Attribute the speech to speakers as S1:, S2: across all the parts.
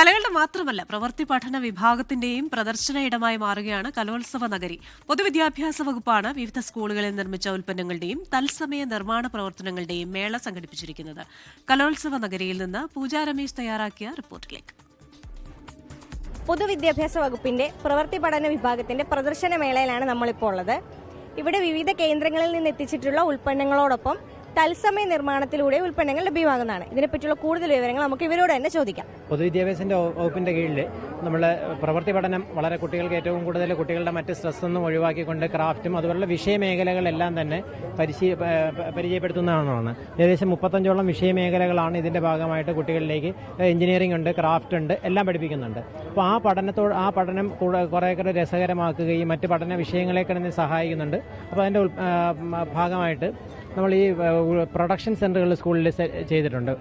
S1: കലകളുടെ മാത്രമല്ല പ്രവൃത്തി പഠന വിഭാഗത്തിന്റെയും പ്രദർശന ഇടമായി മാറുകയാണ് കലോത്സവ നഗരി. പൊതുവിദ്യാഭ്യാസ വകുപ്പാണ് വിവിധ സ്കൂളുകളിൽ നിർമ്മിച്ച ഉൽപ്പന്നങ്ങളുടെയും തത്സമയ നിർമ്മാണ പ്രവർത്തനങ്ങളുടെയും മേള സംഘടിപ്പിച്ചിരിക്കുന്നത്. കലോത്സവ നഗരിയിൽ നിന്ന് പൂജാ രമേശ് തയ്യാറാക്കിയ റിപ്പോർട്ടിലേക്ക്.
S2: പൊതുവിദ്യാഭ്യാസ വകുപ്പിന്റെ പ്രവൃത്തി പഠന വിഭാഗത്തിന്റെ പ്രദർശന മേളയിലാണ് നമ്മളിപ്പോൾ ഉള്ളത്. ഇവിടെ വിവിധ കേന്ദ്രങ്ങളിൽ നിന്ന് എത്തിച്ചിട്ടുള്ള ഉൽപ്പന്നങ്ങളോടൊപ്പം തത്സമയ നിർമ്മാണത്തിലൂടെ ഉൽപ്പന്നങ്ങൾ ലഭ്യമാകുന്നതാണ്. ഇതിനെപ്പറ്റിയുള്ള കൂടുതൽ വിവരങ്ങൾ നമുക്ക് ഇവരോട് തന്നെ ചോദിക്കാം.
S3: പൊതുവിദ്യാഭ്യാസത്തിന്റെ വകുപ്പിന്റെ കീഴിൽ നമ്മൾ പ്രവൃത്തി പഠനം വളരെ കുട്ടികൾക്ക് ഏറ്റവും കൂടുതൽ കുട്ടികളുടെ മറ്റ് സ്ട്രെസ് ഒന്നും ഒഴിവാക്കിക്കൊണ്ട് ക്രാഫ്റ്റും അതുപോലുള്ള വിഷയമേഖലകളെല്ലാം തന്നെ പരിശീ പരിചയപ്പെടുത്തുന്നതാണ് ഏകദേശം മുപ്പത്തഞ്ചോളം വിഷയമേഖലകളാണ് ഇതിന്റെ ഭാഗമായിട്ട് കുട്ടികളിലേക്ക് എഞ്ചിനീയറിംഗ് ഉണ്ട് ക്രാഫ്റ്റ് ഉണ്ട് എല്ലാം പഠിപ്പിക്കുന്നുണ്ട്. അപ്പോൾ ആ പഠനത്തോട് ആ പഠനം കുറേക്കൂടെ കുറേ രസകരമാക്കുകയും മറ്റ് പഠന വിഷയങ്ങളെ കിടന്ന് സഹായിക്കുന്നുണ്ട്. അപ്പോൾ മ- ഭാഗമായിട്ട് നമ്മൾ ഈ പ്രൊഡക്ഷൻ സെന്ററുകൾ സ്കൂളിൽ ചെയ്തിട്ടുണ്ട്.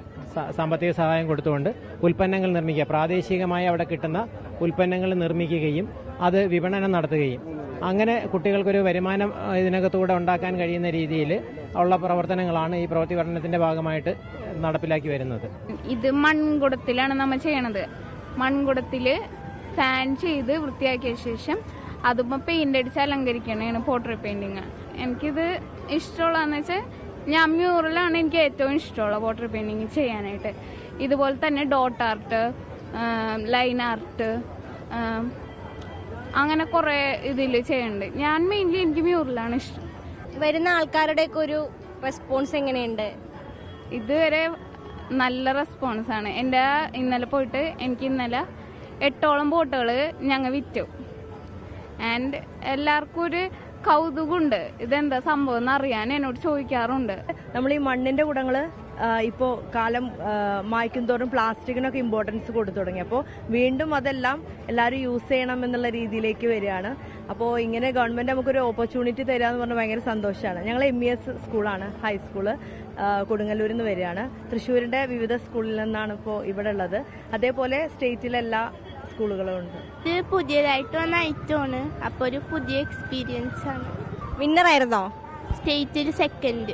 S3: സാമ്പത്തിക സഹായം കൊടുത്തുകൊണ്ട് ഉൽപ്പന്നങ്ങൾ നിർമ്മിക്കുക. പ്രാദേശികമായി അവിടെ കിട്ടുന്ന ഉൽപ്പന്നങ്ങൾ നിർമ്മിക്കുകയും അത് വിപണനം നടത്തുകയും. അങ്ങനെ കുട്ടികൾക്കൊരു വരുമാനം ഇതിനകത്തൂടെ ഉണ്ടാക്കാൻ കഴിയുന്ന രീതിയിൽ ഉള്ള പ്രവർത്തനങ്ങളാണ് ഈ പ്രവൃത്തി പഠനത്തിന്റെ ഭാഗമായിട്ട് നടപ്പിലാക്കി വരുന്നത്.
S4: ഇത് മൺകുടത്തിലാണ് നമ്മൾ ചെയ്യണത്. മൺകുടത്തിൽ സാൻഡ് ചെയ്ത് വൃത്തിയാക്കിയ ശേഷം അതുമ്പോ പെയിന്റ് അടിച്ച് അലങ്കരിക്കണേ പോർട്രേറ്റ് പെയിന്റിങ് എനിക്കിത് ഇഷ്ടമുള്ളതെന്ന് വെച്ചാൽ ഞാൻ മ്യൂറലാണ് എനിക്ക് ഏറ്റവും ഇഷ്ടമുള്ള വാട്ടർ പെയിന്റിങ് ചെയ്യാനായിട്ട്. ഇതുപോലെ തന്നെ ഡോട്ട് ആർട്ട് ലൈൻ ആർട്ട് അങ്ങനെ കുറേ ഇതിൽ ചെയ്യുന്നുണ്ട് ഞാൻ മെയിൻലി എനിക്ക് മ്യൂറലാണ് ഇഷ്ടം.
S2: വരുന്ന ആൾക്കാരുടെയൊക്കെ ഒരു റെസ്പോൺസ് എങ്ങനെയുണ്ട്?
S4: ഇതുവരെ നല്ല റെസ്പോൺസ് ആണ്. എന്റെ ഇന്നലെ പോയിട്ട് എനിക്ക് ഇന്നലെ എട്ടോളം ബോട്ടുകൾ ഞങ്ങൾ വിറ്റു. ആൻഡ് എല്ലാവർക്കും ഒരു കൗതുകമുണ്ട്. ഇതെന്താ സംഭവം എന്ന് അറിയാൻ എന്നോട് ചോദിക്കാറുണ്ട്.
S5: നമ്മൾ ഈ മണ്ണിന്റെ കുടങ്ങൾ ഇപ്പോ കാലം മായ്ക്കും തോറും പ്ലാസ്റ്റിക്കിനൊക്കെ ഇമ്പോർട്ടൻസ് കൊടുത്തു തുടങ്ങി. അപ്പോൾ വീണ്ടും അതെല്ലാം എല്ലാവരും യൂസ് ചെയ്യണം എന്നുള്ള രീതിയിലേക്ക് വരികയാണ്. അപ്പോൾ ഇങ്ങനെ ഗവൺമെന്റ് നമുക്കൊരു ഓപ്പർച്യൂണിറ്റി തരാന്ന് പറഞ്ഞാൽ ഭയങ്കര സന്തോഷമാണ് ഞങ്ങൾ എം ഇ എസ് സ്കൂളാണ് ഹൈസ്കൂൾ കൊടുങ്ങല്ലൂരിൽ നിന്ന് വരികയാണ്. തൃശ്ശൂരിന്റെ വിവിധ സ്കൂളിൽ നിന്നാണ് ഇപ്പോൾ ഇവിടെ ഉള്ളത്. അതേപോലെ സ്റ്റേറ്റിലെ എല്ലാ സ്കൂളുകളും ഉണ്ട്
S6: ഇത് പുതിയതായിട്ട് വന്ന ഐറ്റമാണ്. അപ്പോൾ ഒരു പുതിയ എക്സ്പീരിയൻസ് ആണ്.
S2: വിന്നർ ആയിരുന്നോ?
S6: സ്റ്റേറ്റിൽ സെക്കൻഡ്